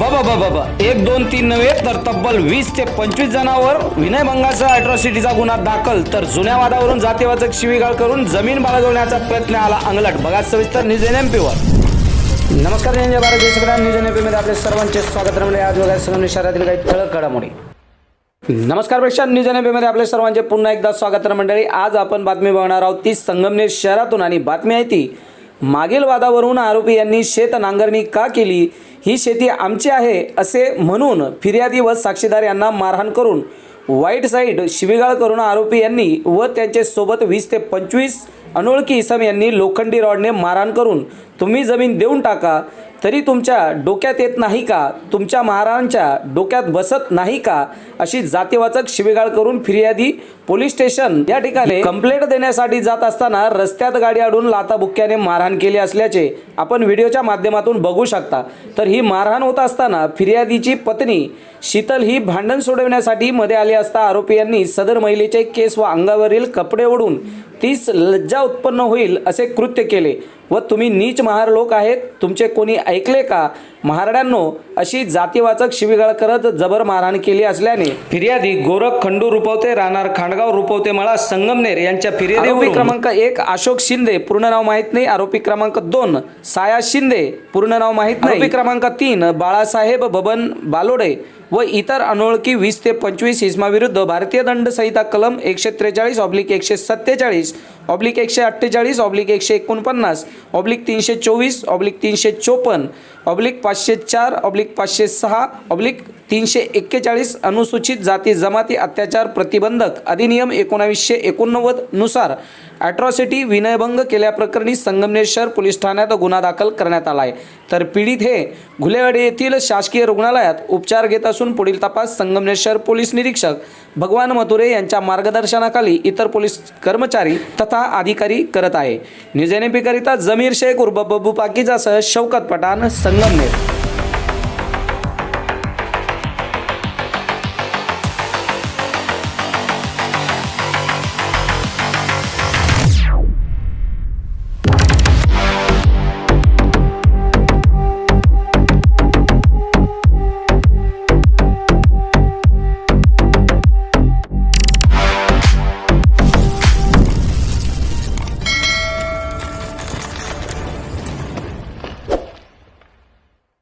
बाबा बाबा एक दोन तीन नव्हे तर तब्बल वीस ते पंचवीस जणांवर विनयभंगाचा अॅट्रॉसिटीचा गुन्हा दाखल. तर जुन्या वादावरून जातीवाचक शिवीगाळ करून जमीन बाळगवण्याचा प्रयत्न आला अंगलट. बघा सविस्तर न्यूज एन एम पीवर नमस्कार Bharat Deshgram news N M पीमध्ये आपले सर्वांचे स्वागत. रमले आज वगैरे संगम शहरातील काही ठळक घडामोडी. नमस्कार प्रेक्षक. न्यूज एनमध्ये आपले सर्वांचे पुन्हा एकदा स्वागत मंडळी. आज आपण बातमी बघणार आहोत ती संगमनेर शहरातून. आणि बातमी आहे ती मागील वादावरून आरोपी यांनी शेत नांगरणी का केली? ही शेती आमची आहे असे म्हणून फिर्यादी व साक्षीदार यांना मारहाण करून वाईट साईड शिवीगाळ करून आरोपी यांनी व त्यांचे सोबत वीस ते पंचवीस अनोळखी इसम यांनी लोखंडी रॉडने मारहाण करून तुम्ही जमीन देऊन टाका तरी तुमच्या डोक्यात येत नाही का? तुमच्या महाराजांच्या डोक्यात बसत नाही का? अशी जातीवाचक शिवीगाळ करून फिर्यादी पोलीस स्टेशन या ठिकाणी कंप्लेंट देण्यासाठी जात असताना रस्त्यात गाडी अडून लाताबुक्क्याने मारहाण केली असल्याचे आपण व्हिडिओच्या माध्यमातून बघू शकता. तर ही मारहाण होत असताना फिर्यादीची पत्नी शीतल ही भांडण सोडवण्यासाठी मध्ये आली असता आरोपी यांनी सदर महिलेचे केस व अंगावरील कपडे ओढून तीस लज्जा उत्पन्न होईल असे कृत्य केले. व तुम्ही नीच महार लोक आहेत. तुमचे कोणी ऐकले का? महारड्यांनो अशी जातीवाचक शिवीगाळ करत जबर मारहाण केली असल्याने फिर्यादी गोरख खंडू रुपवते राहणार खांडगाव रुपवते मळा संगमनेर यांच्या फिर्यादी आरोपी क्रमांक एक अशोक शिंदे पूर्ण नाव माहीत नाही. आरोपी क्रमांक दोन साया शिंदे पूर्ण नाव माहीत नाही. आरोपी क्रमांक तीन बाळासाहेब बबन बालोडे व इतर अनोळखी वीस ते पंचवीस इस्माविरुद्ध भारतीय दंड संहिता कलम एकशे त्रेचाळीस ऑब्लिक एकशे सत्तेचाळीस ऑब्लिक एकशे अठ्ठेचाळीस ऑब्लिक एकशे एकोणपन्नास ऑब्लिक तीनशे चोवीस ऑब्लिक तीनशे चोपन्न ऑब्लिक पाचशे चार ऑब्लिक पाचशे सहा ऑब्लिक तीनशे एक्केचाळीस अनुसूचित जाती जमाती अत्याचार प्रतिबंधक अधिनियम एकोणावीसशे एकोणनव्वदनुसार विनयभंग केल्याप्रकरणी संगमनेर शहर पोलीस ठाण्यात गुन्हा दाखल करण्यात आला आहे. तर पीडित हे घुलेवाडी येथील शासकीय रुग्णालयात उपचार घेत असून पुढील तपास संगमनेर शहर पोलीस निरीक्षक भगवान मथुरे यांच्या मार्गदर्शनाखाली इतर पोलीस कर्मचारी तथा अधिकारी करत आहे. न्यूज एन जमीर शेख उर्फ बब्बू पाकिजासह शौकत पठाण संगमनेर.